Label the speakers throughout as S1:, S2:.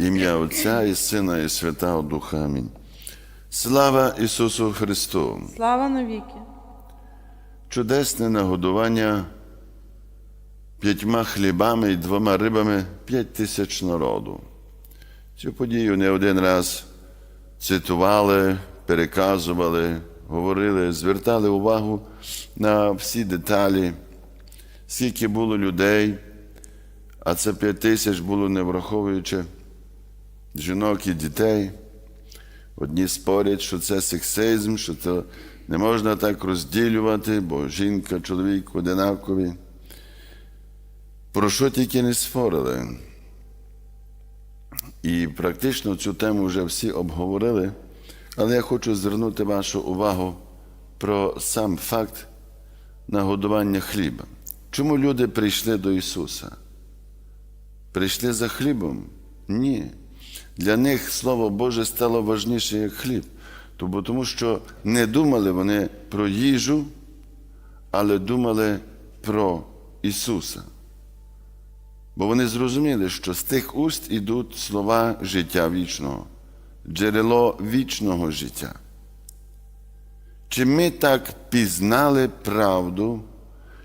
S1: Ім'я Отця і Сина, і Святого Духа. Амінь. Слава Ісусу Христу!
S2: Слава навіки!
S1: Чудесне нагодування п'ятьма хлібами і двома рибами п'ять тисяч народу. Цю подію не один раз цитували, переказували, говорили, звертали увагу на всі деталі, скільки було людей, а це п'ять тисяч було не враховуючи жінок і дітей. Одні спорять, що це сексизм, що це не можна так розділювати, бо жінка, чоловік одинакові. Про що тільки не спорили. І практично цю тему вже всі обговорили, але я хочу звернути вашу увагу про сам факт нагодування хліба. Чому люди прийшли до Ісуса? Прийшли за хлібом? Ні. Для них Слово Боже стало важніше, як хліб. Тобто, тому що не думали вони про їжу, але думали про Ісуса. Бо вони зрозуміли, що з тих уст ідуть слова життя вічного, джерело вічного життя. Чи ми так пізнали правду,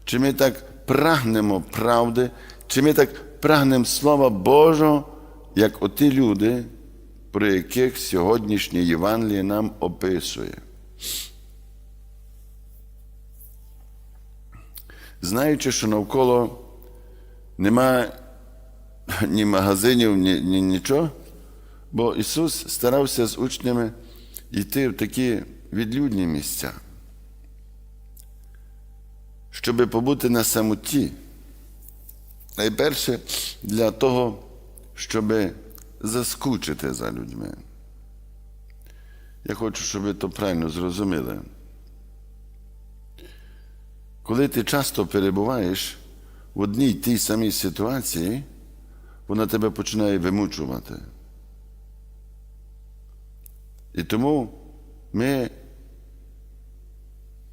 S1: чи ми так прагнемо правди, чи ми так прагнемо Слова Божого, як оті люди, про яких сьогоднішнє Євангеліє нам описує. Знаючи, що навколо немає ні магазинів, ні, ні нічого, бо Ісус старався з учнями йти в такі відлюдні місця, щоб побути на самоті. Найперше для того, щоб заскучити за людьми. Я хочу, щоб ви то правильно зрозуміли. Коли ти часто перебуваєш в одній тій самій ситуації, вона тебе починає вимучувати. І тому ми,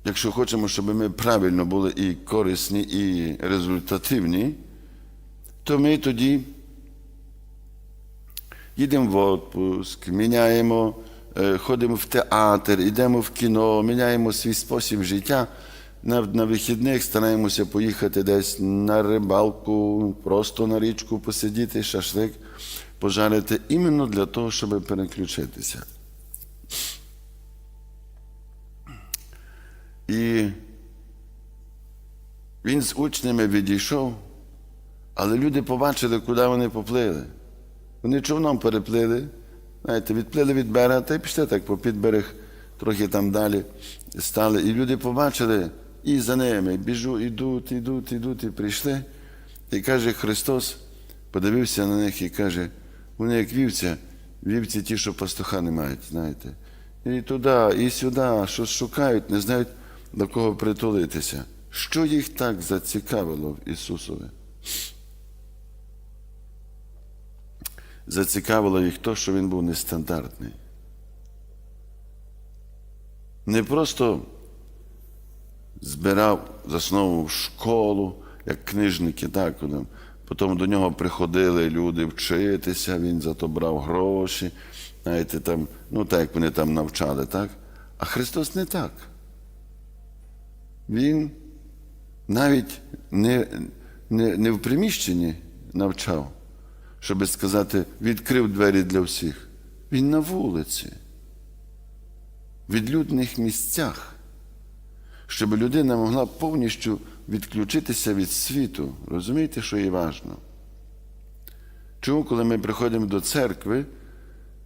S1: якщо хочемо, щоб ми правильно були і корисні, і результативні, то ми тоді їдемо в відпуск, міняємо, е, ходимо в театр, йдемо в кіно, міняємо свій спосіб життя. На, на вихідних стараємося поїхати десь на рибалку, просто на річку посидіти, шашлик пожарити, іменно для того, щоб переключитися. І він з учнями відійшов, але люди побачили, куди вони поплили. Вони човном переплили, знаєте, відплили від берега та й пішли так по підберег, трохи там далі стали. І люди побачили і за ними біжу, ідуть, ідуть, ідуть, і прийшли. І каже Христос, подивився на них і каже, вони як вівця, вівці ті, що пастуха не мають, знаєте. І туди, і сюди, щось шукають, не знають, до кого притулитися. Що їх так зацікавило в Ісусові? Зацікавило їх то, що він був нестандартний. Не просто збирав, засновував школу, як книжники, так, потім до нього приходили люди вчитися, він за то брав гроші, знаєте, там, ну так, як вони там навчали, так? А Христос не так. Він навіть не, не, не в приміщенні навчав, щоб сказати, відкрив двері для всіх. Він на вулиці, в відлюдних місцях, щоб людина могла повністю відключитися від світу. Розумієте, що є важливо? Чому, коли ми приходимо до церкви,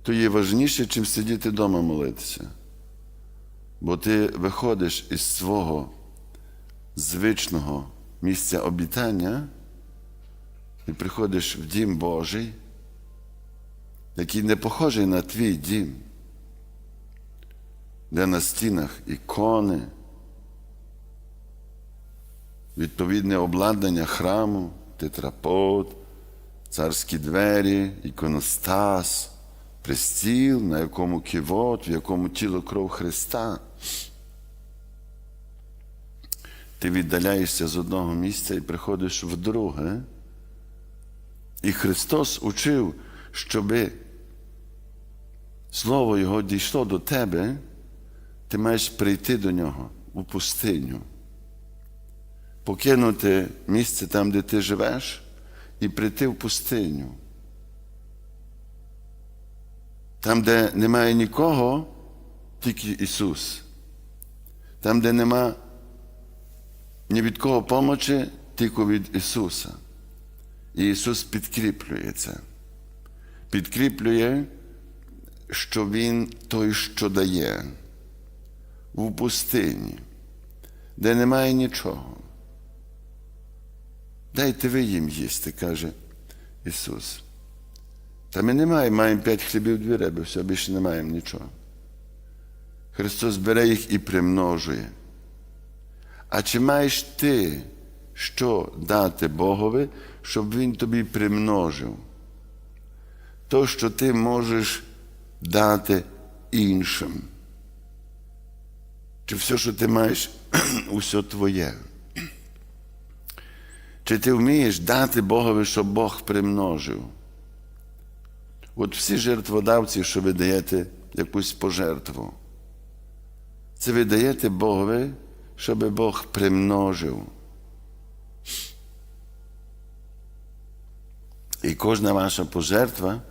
S1: то є важніше, чим сидіти вдома молитися? Бо ти виходиш із свого звичного місця обітання і приходиш в дім Божий, який не похожий на твій дім, де на стінах ікони, відповідне обладнання храму, тетрапот, царські двері, іконостас, пристіл, на якому кивот, в якому тіло кров Христа. Ти віддаляєшся з одного місця і приходиш в друге. І Христос учив, щоби Слово Його дійшло до тебе, ти маєш прийти до нього у пустиню, покинути місце там, де ти живеш, і прийти в пустиню. Там, де немає нікого, тільки Ісус. Там, де нема ні від кого помочі, тільки від Ісуса. Ісус підкріплює це. Підкріплює, що Він той, що дає в пустині, де немає нічого. Дайте ви їм їсти, каже Ісус. Та ми не маємо, маємо п'ять хлібів, дві риби, все, більше не маємо нічого. Христос бере їх і примножує. А чи маєш ти що дати Богові, щоб Він тобі примножив? То, що ти можеш дати іншим. Чи все, що ти маєш, усе твоє? Чи ти вмієш дати Богові, щоб Бог примножив? От всі жертводавці, що ви даєте якусь пожертву, це ви даєте Богові, щоб Бог примножив. І кожна ваша пожертва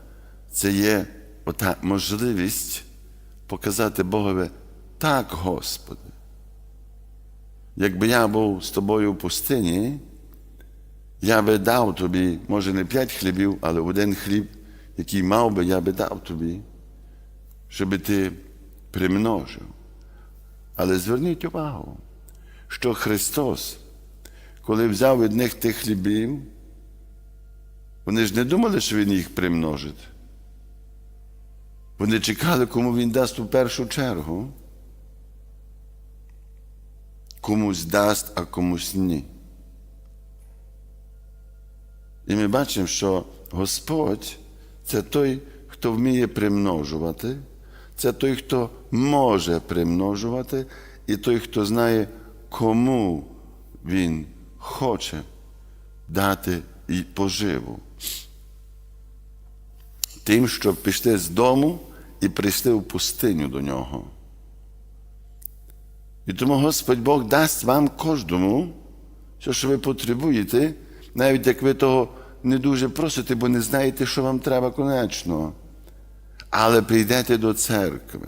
S1: це є ота можливість показати Богові так, Господи. Якби я був з тобою в пустині, я би дав тобі, може, не п'ять хлібів, але один хліб, який мав би, я би дав тобі, щоб ти примножив. Але зверніть увагу, що Христос, коли взяв від них тих хлібів, вони ж не думали, що Він їх примножить. Вони чекали, кому він дасть у першу чергу. Комусь дасть, а комусь ні. І ми бачимо, що Господь це той, хто вміє примножувати, це той, хто може примножувати, і той, хто знає, кому він хоче дати і поживу. Тим, щоб пішли з дому і прийшли в пустиню до нього. І тому Господь Бог дасть вам кожному, все, що ви потребуєте, навіть як ви того не дуже просите, бо не знаєте, що вам треба конечно. Але прийдете до церкви.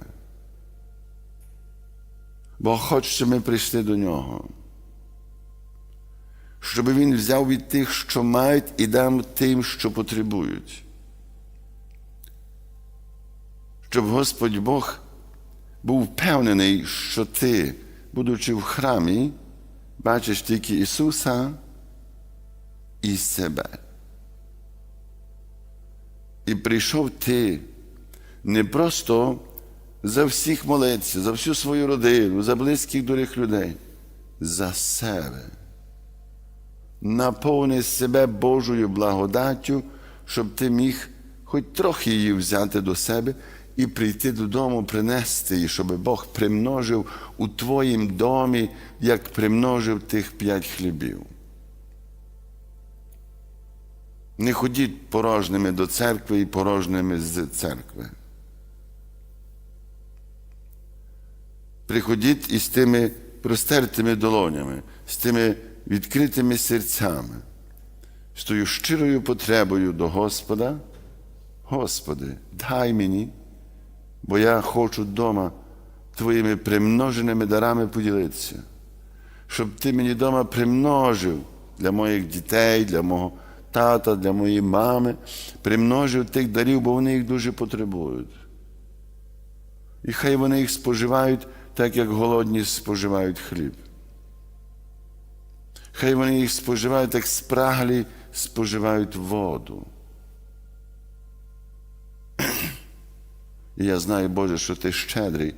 S1: Бо хоче, щоб ми прийшли до нього. Щоб він взяв від тих, що мають, і дав тим, що потребують. Щоб Господь Бог був впевнений, що ти, будучи в храмі, бачиш тільки Ісуса і себе. І прийшов ти не просто за всіх молитися, за всю свою родину, за близьких доріг людей, за себе. Наповни себе Божою благодаттю, щоб ти міг хоч трохи її взяти до себе і прийти додому, принести її, щоб Бог примножив у твоїм домі, як примножив тих п'ять хлібів. Не ходіть порожними до церкви і порожними з церкви. Приходіть із тими простертими долонями, з тими відкритими серцями, з тою щирою потребою до Господа. Господи, дай мені, бо я хочу вдома Твоїми примноженими дарами поділитися, щоб Ти мені вдома примножив для моїх дітей, для мого тата, для моєї мами, примножив тих дарів, бо вони їх дуже потребують. І хай вони їх споживають так, як голодні споживають хліб. Хай вони їх споживають, як спраглі споживають воду. І я знаю, Боже, що ти щедрий,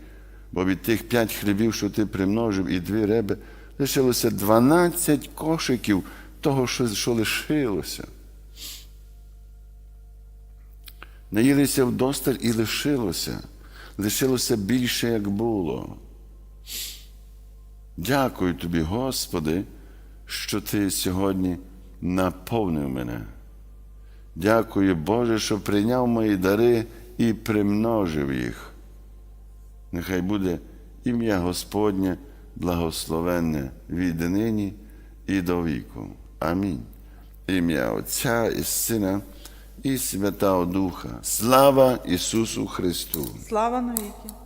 S1: бо від тих п'ять хлібів, що ти примножив, і дві риби, лишилося 12 кошиків того, що, що лишилося. Наїлися вдосталь і лишилося. Лишилося більше, як було. Дякую тобі, Господи, що Ти сьогодні наповнив мене. Дякую, Боже, що прийняв мої дари і примножив їх. Нехай буде ім'я Господнє благословенне від нині і до віку. Амінь. Ім'я Отця і Сина і Святого Духа. Слава Ісусу Христу!
S2: Слава навіки.